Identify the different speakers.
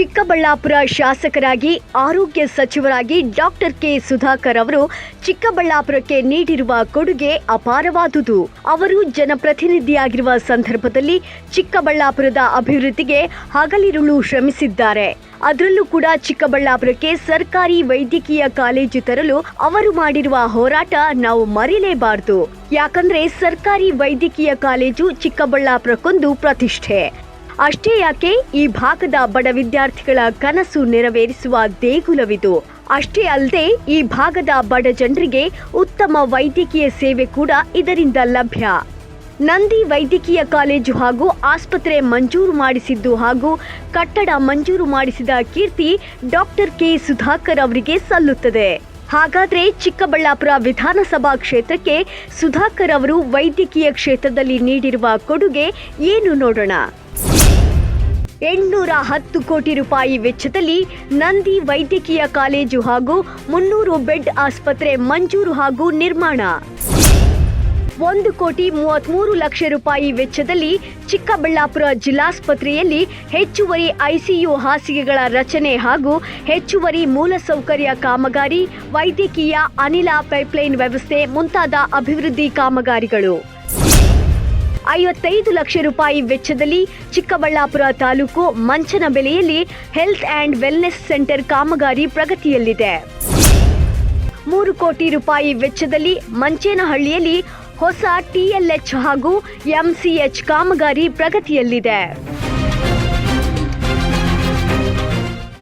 Speaker 1: ಚಿಕ್ಕಬಳ್ಳಾಪುರ ಶಾಸಕರಾಗಿ, ಆರೋಗ್ಯ ಸಚಿವರಾಗಿ ಡಾಕ್ಟರ್ ಕೆ ಸುಧಾಕರ್ ಅವರು ಚಿಕ್ಕಬಳ್ಳಾಪುರಕ್ಕೆ ನೀಡಿರುವ ಕೊಡುಗೆ ಅಪಾರವಾದುದು. ಅವರು ಜನಪ್ರತಿನಿಧಿಯಾಗಿರುವ ಸಂದರ್ಭದಲ್ಲಿ ಚಿಕ್ಕಬಳ್ಳಾಪುರದ ಅಭಿವೃದ್ಧಿಗೆ ಹಗಲಿರುಳು ಶ್ರಮಿಸಿದ್ದಾರೆ. ಅದರಲ್ಲೂ ಕೂಡ ಚಿಕ್ಕಬಳ್ಳಾಪುರಕ್ಕೆ ಸರ್ಕಾರಿ ವೈದ್ಯಕೀಯ ಕಾಲೇಜು ತರಲು ಅವರು ಮಾಡಿರುವ ಹೋರಾಟ ನಾವು ಮರಿಲೇಬಾರದು ಯಾಕಂದ್ರೆ ಸರ್ಕಾರಿ ವೈದ್ಯಕೀಯ ಕಾಲೇಜು ಚಿಕ್ಕಬಳ್ಳಾಪುರಕ್ಕೊಂದು ಪ್ರತಿಷ್ಠೆ. ಅಷ್ಟೇ ಯಾಕೆ ಈ ಭಾಗದ ಬಡ ವಿದ್ಯಾರ್ಥಿಗಳ ಕನಸು ನೆರವೇರಿಸುವ ದೇಗುಲವಿದು? ಅಷ್ಟೇ ಅಲ್ಲದೆ ಈ ಭಾಗದ ಬಡ ಜನರಿಗೆ ಉತ್ತಮ ವೈದ್ಯಕೀಯ ಸೇವೆ ಕೂಡ ಇದರಿಂದ ಲಭ್ಯ. ನಂದಿ ವೈದ್ಯಕೀಯ ಕಾಲೇಜು ಹಾಗೂ ಆಸ್ಪತ್ರೆ ಮಂಜೂರು ಮಾಡಿಸಿದ್ದು ಹಾಗೂ ಕಟ್ಟಡ ಮಂಜೂರು ಮಾಡಿಸಿದ ಕೀರ್ತಿ ಡಾಕ್ಟರ್ ಕೆ ಸುಧಾಕರ್ ಅವರಿಗೆ ಸಲ್ಲುತ್ತದೆ. ಹಾಗಾದ್ರೆ ಚಿಕ್ಕಬಳ್ಳಾಪುರ ವಿಧಾನಸಭಾ ಕ್ಷೇತ್ರಕ್ಕೆ ಸುಧಾಕರ್ ಅವರು ವೈದ್ಯಕೀಯ ಕ್ಷೇತ್ರದಲ್ಲಿ ನೀಡಿರುವ ಕೊಡುಗೆ ಏನು ನೋಡೋಣ? ಎಂಟುನೂರ ಹತ್ತು ಕೋಟಿ ರೂಪಾಯಿ ವೆಚ್ಚದಲ್ಲಿ ನಂದಿ ವೈದ್ಯಕೀಯ ಕಾಲೇಜು ಹಾಗೂ ಮುನ್ನೂರು ಬೆಡ್ ಆಸ್ಪತ್ರೆ ಮಂಜೂರು ಹಾಗೂ ನಿರ್ಮಾಣ. ಒಂದು ಕೋಟಿ ಮೂವತ್ಮೂರು ಲಕ್ಷ ರೂಪಾಯಿ ವೆಚ್ಚದಲ್ಲಿ ಚಿಕ್ಕಬಳ್ಳಾಪುರ ಜಿಲ್ಲಾಸ್ಪತ್ರೆಯಲ್ಲಿ ಹೆಚ್ಚುವರಿ ಐಸಿಯು ಹಾಸಿಗೆಗಳ ರಚನೆ ಹಾಗೂ ಹೆಚ್ಚುವರಿ ಮೂಲಸೌಕರ್ಯ ಕಾಮಗಾರಿ, ವೈದ್ಯಕೀಯ ಅನಿಲ ಪೈಪ್ಲೈನ್ ವ್ಯವಸ್ಥೆ ಮುಂತಾದ ಅಭಿವೃದ್ಧಿ ಕಾಮಗಾರಿಗಳು. ಐವತ್ತೈದು ಲಕ್ಷ ರೂಪಾಯಿ ವೆಚ್ಚದಲ್ಲಿ ಚಿಕ್ಕಬಳ್ಳಾಪುರ ತಾಲೂಕು ಮಂಚನಬೆಲೆಯಲ್ಲಿ ಹೆಲ್ತ್ ಆ್ಯಂಡ್ ವೆಲ್ನೆಸ್ ಸೆಂಟರ್ ಕಾಮಗಾರಿ ಪ್ರಗತಿಯಲ್ಲಿದೆ. ಮೂರು ಕೋಟಿ ರೂಪಾಯಿ ವೆಚ್ಚದಲ್ಲಿ ಮಂಚೇನಹಳ್ಳಿಯಲ್ಲಿ ಹೊಸ ಟಿಎಲ್ಎಚ್ ಹಾಗೂ ಎಂಸಿಎಚ್ ಕಾಮಗಾರಿ ಪ್ರಗತಿಯಲ್ಲಿದೆ.